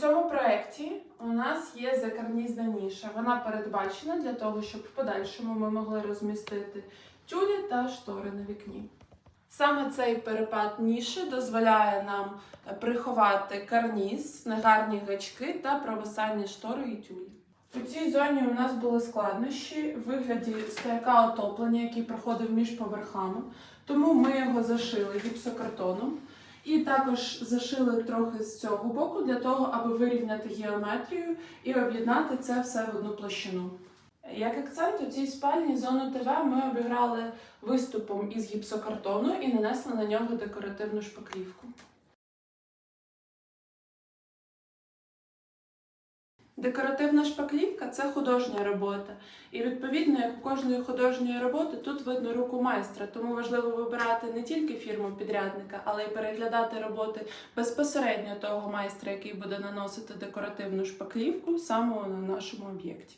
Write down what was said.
цьому проєкті у нас є закарнізна ніша. Вона передбачена для того, щоб в подальшому ми могли розмістити тюлі та штори на вікні. Саме цей перепад ніші дозволяє нам приховати карніз, негарні гачки та провисання штори і тюлі. У цій зоні у нас були складнощі в вигляді стояка отоплення, який проходив між поверхами, тому ми його зашили гіпсокартоном. І також зашили трохи з цього боку для того, аби вирівняти геометрію і об'єднати це все в одну площину. Як акцент у цій спальні зону ТВ ми обіграли виступом із гіпсокартону і нанесли на нього декоративну шпаклівку. Декоративна шпаклівка це художня робота. І відповідно, як у кожної художньої роботи, тут видно руку майстра. Тому важливо вибирати не тільки фірму підрядника, але й переглядати роботи безпосередньо того майстра, який буде наносити декоративну шпаклівку саме на нашому об'єкті.